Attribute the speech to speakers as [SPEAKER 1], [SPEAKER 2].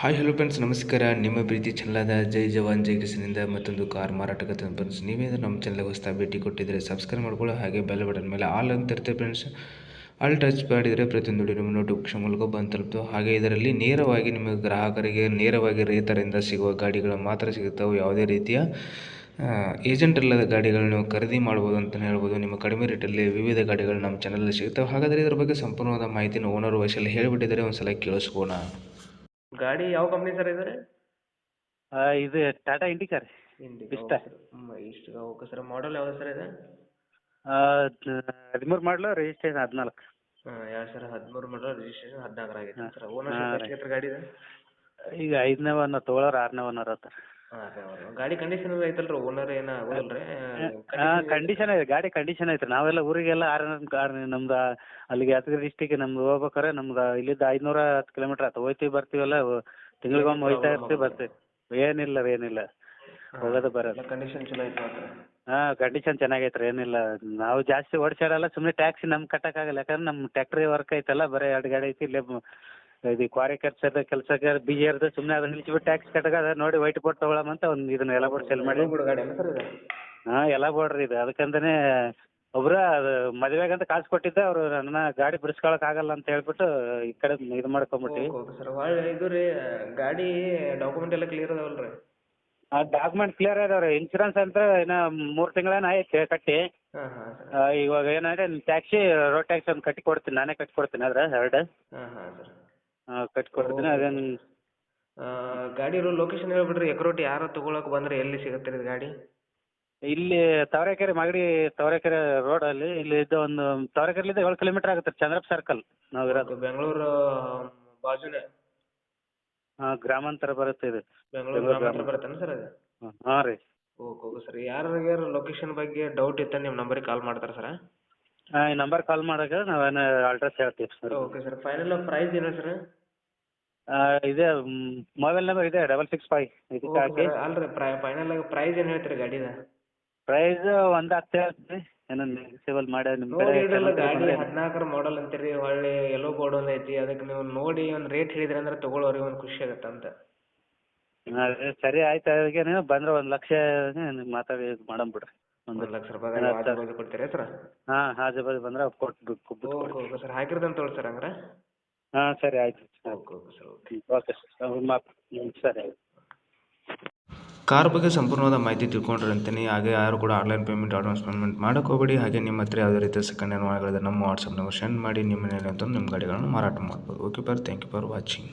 [SPEAKER 1] Hi hello friends ನಮಸ್ಕಾರ. ನಿಮ್ಮ ಪ್ರೀತಿ ಚೆನ್ನಾದ ಜೈ ಜವಾನ್, ಜೈ ಕಿಸನಿಂದ ಮತ್ತೊಂದು ಕಾರ್ ಮಾರಾಟಕ್ಕೆ ಫ್ರೆಂಡ್ಸ್ ನೀವೇನು ನಮ್ಮ ಚಾನಲ್ಗೆ ಹೊಸ ಭೇಟಿ ಕೊಟ್ಟಿದ್ದರೆ ಸಬ್ಸ್ಕ್ರೈಬ್ ಮಾಡ್ಕೊಳ್ಳೋ, ಹಾಗೆ ಬೆಲ್ ಬಟನ್ ಮೇಲೆ ಆಲ್ ಅಂತ ಇರುತ್ತೆ ಫ್ರೆಂಡ್ಸ್ ಆಲ್ ಟಚ್ ಮಾಡಿದರೆ ಪ್ರತಿಯೊಂದು ನಿಮ್ಮ ನೋಟಿಫಿಕೇಶನ್ ಮೂಲಕ ಬಂದು ತಲುಪ್ತು ಹಾಗೆ ಇದರಲ್ಲಿ ನೇರವಾಗಿ ನಿಮಗೆ ಗ್ರಾಹಕರಿಗೆ ನೇರವಾಗಿ ರೈತರಿಂದ ಸಿಗುವ ಗಾಡಿಗಳು ಮಾತ್ರ ಸಿಗುತ್ತವೆ. ಯಾವುದೇ ರೀತಿಯ ಏಜೆಂಟ್ ಇಲ್ಲದ ಗಾಡಿಗಳನ್ನು ಖರೀದಿ ಮಾಡ್ಬೋದು ಅಂತಲೇ ಹೇಳ್ಬೋದು. ನಿಮ್ಮ ಕಡಿಮೆ ರೇಟಲ್ಲಿ ವಿವಿಧ ಗಾಡಿಗಳು ನಮ್ಮ ಚಾನಲಲ್ಲಿ ಸಿಗುತ್ತವೆ. ಹಾಗಾದರೆ ಇದರ ಬಗ್ಗೆ ಸಂಪೂರ್ಣವಾದ ಮಾಹಿತಿನ ಓನರ್ ವಯಸ್ಸಲ್ಲಿ ಹೇಳಿಬಿಟ್ಟಿದ್ದಾರೆ ಒಂದು ಸಲ ಕೇಳಿಸ್ಕೋಣ
[SPEAKER 2] ಗಾಡಿ ಯಾವ ಕಂಪ್ನಿ ಸರ್ ಇದು
[SPEAKER 3] ಆ, ಇದು ಟಾಟಾ ಇಂಡಿಕಾ ರೀ ಇಷ್ಟ.
[SPEAKER 2] ಇಷ್ಟು ಓಕೆ ಸರ್. ಮಾಡಲ್ ಯಾವ್ದು ಸರ್ ಇದೆ?
[SPEAKER 3] ಹದಿಮೂರು ಮಾಡಲು ರಿಜಿಸ್ಟ್ರೇಷನ್ ಹದಿನಾಲ್ಕು.
[SPEAKER 2] ಹಾಂ ಎರಡು ಸರ್? ಹದಿಮೂರು ಮಾಡಲ್ ರಿಜಿಸ್ಟ್ರೇಷನ್ ಹದಿನಾಲ್ಕು ಆಗೈತೆ
[SPEAKER 3] ಹಾಂ.
[SPEAKER 2] ಸರ್.
[SPEAKER 3] ಹಾಂ
[SPEAKER 2] ಓನರ್ಶಿಪ್
[SPEAKER 3] ರೀ.
[SPEAKER 2] ಗಾಡಿ ಇದೆ?
[SPEAKER 3] ಈಗ ಐದನೇ ಒನ್ ತೊಗೊಳೋರು ಆರನೇ ಒನ್ನರ್ ಅತ್ತ
[SPEAKER 2] ಹಾಂ ಗಾಡಿ ಕಂಡೀಷನ್ ಐತಲ್ರಿ ಓನರ್ ಏನು
[SPEAKER 3] ಕಂಡೀಷನ್ ಐತೆ ಗಾಡಿ ಕಂಡೀಷನ್ ಐತೆ. ನಾವೆಲ್ಲ ಊರಿಗೆಲ್ಲ ಆರ್ ಕಾರ್ ನಮ್ದು ಅಲ್ಲಿಗೆ ಯಾದಗಿರಿ ಡಿಸ್ಟಿಕ್ ನಮ್ದು ಹೋಗ್ಬೇಕಾರೆ ನಮ್ದು ಇಲ್ಲಿಂದ ಐದುನೂರ ಹತ್ತು ಕಿಲೋಮೀಟ್ರ್ ಆಯ್ತು ಹೋಯ್ತೀವಿ ಬರ್ತೀವಲ್ಲ ತಿಂಗಳಿಗೊಮ್ಮೆ ಹೋಯ್ತಾ ಇರ್ತೀವಿ ಬರ್ತೀವಿ. ಏನಿಲ್ಲ ರೀ ಏನಿಲ್ಲ. ಹೋಗೋದು ಬರೋದು.
[SPEAKER 2] ಕಂಡೀಷನ್ ಚಲೋ ಐತೆ
[SPEAKER 3] ಹಾಂ ಕಂಡೀಷನ್ ಚೆನ್ನಾಗೈತೆ ರೀ ಏನಿಲ್ಲ. ನಾವು ಜಾಸ್ತಿ ಓಡಿಸಾಡಲ್ಲ ಸುಮ್ಮನೆ ಟ್ಯಾಕ್ಸಿ ನಮ್ಗೆ ಕಟ್ಟಕ್ಕಾಗಲ್ಲ. ಯಾಕಂದ್ರೆ ನಮ್ಮ ಟ್ಯಾಕ್ಟ್ರಿ ವರ್ಕ್ ಐತಲ್ಲ ಬರೀ ಎರಡು ಗಾಡಿ ಐತಿ ಇಲ್ಲೇ ಇದು ಕ್ವಾರಿ ಕೆಲಸದ ಕೆಲಸಕ್ಕೆ ಬಿಜಿ ಇರ್ತದೆ ಸುಮ್ಮನೆ ಅದನ್ನ ನಿಲ್ಸಿಬಿಟ್ಟು ಟ್ಯಾಕ್ಸ್ ಕಟ್ಟಗದ ನೋಡಿ ವೈಟ್ ಬೋರ್ಡ್ ಅಂತ ಒಂದು ಇದನ್ನ ಎಲ್ಲ ಬೋರ್ಡ್ ಸೆಲ್ ಮಾಡಿ.
[SPEAKER 2] ಹಾ ಎಲ್ಲಾ ಬೋರ್ಡ್ ಸರ್ ಇದು.
[SPEAKER 3] ಅದಕ್ಕಂತಾನೆ ಒಬ್ರು ಅದು ಮದ್ವೆಗೆ ಅಂತ ಕಾಸು ಕೊಟ್ಟಿದ್ದೆ ಅವರು ನನ್ನ ಗಾಡಿ ಬಿಡಿಸ್ಕೊಳಕ್ ಆಗಲ್ಲ ಅಂತ ಹೇಳ್ಬಿಟ್ಟು ಈ ಕಡೆ ಇದು ಮಾಡ್ಕೊಂಬಿಟ್ಟಿ
[SPEAKER 2] ಓಕೆ ಸರ್ ಒಳ್ಳೆ ಇದು ರೀ. ಗಾಡಿ ಡಾಕ್ಯುಮೆಂಟ್ ಎಲ್ಲ ಕ್ಲಿಯರ್ ಅದಾವಲ್ಲ ರೀ.
[SPEAKER 3] ಆ ಡಾಕ್ಯುಮೆಂಟ್ ಕ್ಲಿಯರ್ ಅದಾವ ರೀ ಇನ್ಶೂರೆನ್ಸ್ ಅಂತ ಇನ್ನ ಮೂರು ತಿಂಗಳೇನ ಐತೆ ಕಟ್ಟಿ.
[SPEAKER 2] ಹಾಂ ಹಾಂ ಸರ್.
[SPEAKER 3] ಆ, ಇವಾಗ ಏನಂದ್ರೆ ಟ್ಯಾಕ್ಸಿ ರೋಡ್ ಟ್ಯಾಕ್ಸಿ ಒಂದು ಕಟ್ಟಿ ಕೊಡ್ತೀನಿ. ನಾನೇ ಕಟ್ಟಿ ಕೊಡ್ತೀನಿ ಅದ್ರ ಎರಡು.
[SPEAKER 2] ಹಾಂ ಹಾಂ ಸರ್.
[SPEAKER 3] ಕಟ್ಟಿ ಕೊಡ್ತೀನಿ ಅದೇನು
[SPEAKER 2] ಗಾಡಿ ಇರೋ ಲೊಕೇಶನ್ ಹೇಳ್ಬಿಡ್ರಿ ಎಕ್ರೋಟಿ ಯಾರು ತಗೊಳಕ್ ಬಂದ್ರೆ ಎಲ್ಲಿ ಸಿಗುತ್ತೆ ರೀ ಗಾಡಿ?
[SPEAKER 3] ಇಲ್ಲಿ ತಾವರೆಕೆರೆ ಮಾಗಡಿ ತವರೇಕೆರೆ ರೋಡ್ ಅಲ್ಲಿ ಇಲ್ಲಿ ಇದ್ದ ಒಂದು ತಾವರೆಕೆರೆಲಿಂದ ಏಳು ಕಿಲೋಮೀಟರ್ ಆಗುತ್ತೆ ಚಂದ್ರಪ್ಪ ಸರ್ಕಲ್ ನಾವು ಇರೋದು.
[SPEAKER 2] ಬೆಂಗಳೂರು ಬಾಜುನೇ?
[SPEAKER 3] ಹಾಂ ಗ್ರಾಮಾಂತರ ಬರುತ್ತೆ ಇದು.
[SPEAKER 2] ಬೆಂಗಳೂರು ಗ್ರಾಮಾಂತರ
[SPEAKER 3] ಗ್ರಾಮ.
[SPEAKER 2] ಬರುತ್ತೇನು ಸರ್ ಅದು?
[SPEAKER 3] ಹಾಂ ರೀ.
[SPEAKER 2] ಓಕೆ ಓಕೆ ಸರ್ ಯಾರಿಗಾರು ಲೊಕೇಶನ್ ಬಗ್ಗೆ ಡೌಟ್ ಇತ್ತ ನಿಮ್ಮ ನಂಬರಿಗೆ ಕಾಲ್ ಮಾಡ್ತಾರೆ ಸರ್?
[SPEAKER 3] ಹಾಂ ಈ ನಂಬರ್ ಕಾಲ್ ಮಾಡಾಗ ನಾವೇನು ಅಡ್ರೆಸ್ ಹೇಳ್ತೀವಿ sir.
[SPEAKER 2] Okay sir final price ಏನು ಸರ್?
[SPEAKER 3] ಇದೆ ಮೊಬೈಲ್ ನಂಬರ್ ಇದೆ ಡಬಲ್ ಸಿಕ್ಸ್ ಫೈವ್ ಇದಕ್ಕೆ ಹಾಕಿ.
[SPEAKER 2] ಅಲ್ರಿ ಫೈನಲ್ ಆಗಿ ಪ್ರೈಸ್ ಏನು ಹೇಳ್ತೀರಿ ಗಾಡಿದ?
[SPEAKER 3] ಪ್ರೈಸ್ ಒಂದು ಹತ್ತು ಹೇಳ್ತೀವಿ ಏನೋ ನೆಗೆಸಿಬಲ್ ಮಾಡಿ ನಿಮ್ಮ ಕಡೆ
[SPEAKER 2] ನೋಡಿ ಇಡಲ್ಲ ಗಾಡಿ
[SPEAKER 3] ಬಂದ್ರೆ-
[SPEAKER 2] ಹದಿನಾಲ್ಕರ ಮಾಡಲ್ ಅಂತೀರಿ ಹೊಳ್ಳಿ ಎಲ್ಲೋ ಬೋರ್ಡ್ ಒಂದ್ ಐತಿ ಅದಕ್ಕೆ ನೀವು ನೋಡಿ ಒಂದ್ ರೇಟ್ ಹೇಳಿದ್ರಿ ಅಂದ್ರೆ ತಗೊಳ್ಳೋರಿಗೆ ಒಂದು ಖುಷಿ ಆಗುತ್ತೆ ಅಂತ.
[SPEAKER 3] ಅದೇ ಸರಿ ಆಯ್ತು ಅದಕ್ಕೆ ನೀವು ಬಂದ್ರೆ ಒಂದು ಲಕ್ಷ ಮಾತಾಡಿ ಇದು ಬಿಡ್ರಿ. ಒಂದ್
[SPEAKER 2] ಒಂದು ಲಕ್ಷ ರೂಪಾಯಿ ಆಜು ಕೊಡ್ತೀರಾ ಸರ್?
[SPEAKER 3] ಹಾಂ ಹಾಜು ಬಾಜು ಬಂದ್ರೆ ಕೊಟ್ಟು ಬಿಟ್ಟು
[SPEAKER 2] ಓಕೆ ಓಕೆ ಸರ್ ಹಾಕಿರ್ದಂತ ತೊಗೊಳಿ ಸರ್ ಹಂಗಾರೆ?
[SPEAKER 3] ಹಾಂ ಸರಿ ಆಯ್ತು.
[SPEAKER 2] Okay okay sir okay.
[SPEAKER 3] Okay sir ಮಾತು. ಹ್ಞೂ ಸರಿ ಆಯ್ತು.
[SPEAKER 1] ಕಾರ್ ಬಗ್ಗೆ ಸಂಪೂರ್ಣವಾದ ಮಾಹಿತಿ ತಿಳ್ಕೊಂಡ್ರೆ ಅಂತೀನಿ ಹಾಗೆ ಯಾರು ಕೂಡ ಆನ್ಲೈನ್ ಪೇಮೆಂಟ್ ಅಡ್ವಾನ್ಸ್ ಪೇಮೆಂಟ್ ಮಾಡೋಕೆ ಹೋಗಬೇಡಿ. ಹಾಗೆ ನಿಮ್ಮ ಹತ್ರ ಯಾವುದೇ ರೀತಿಯ ಸೆಕೆಂಡ್ ಹ್ಯಾಂಡ್ ವಾಹನಗಳಿದೆ ನಮ್ಮ ವಾಟ್ಸಪ್ ನಂಬರ್ ಸೆಂಡ್ ಮಾಡಿ ನಿಮ್ಮ ಅಂತ ಅಂತಂದು ನಿಮ್ಮ ಗಾಡಿಗಳನ್ನು ಮಾರಾಟ ಮಾಡ್ಬೋದು. ಓಕೆ ಬರ್ ಥ್ಯಾಂಕ್ ಯು ಫಾರ್ ವಾಚಿಂಗ್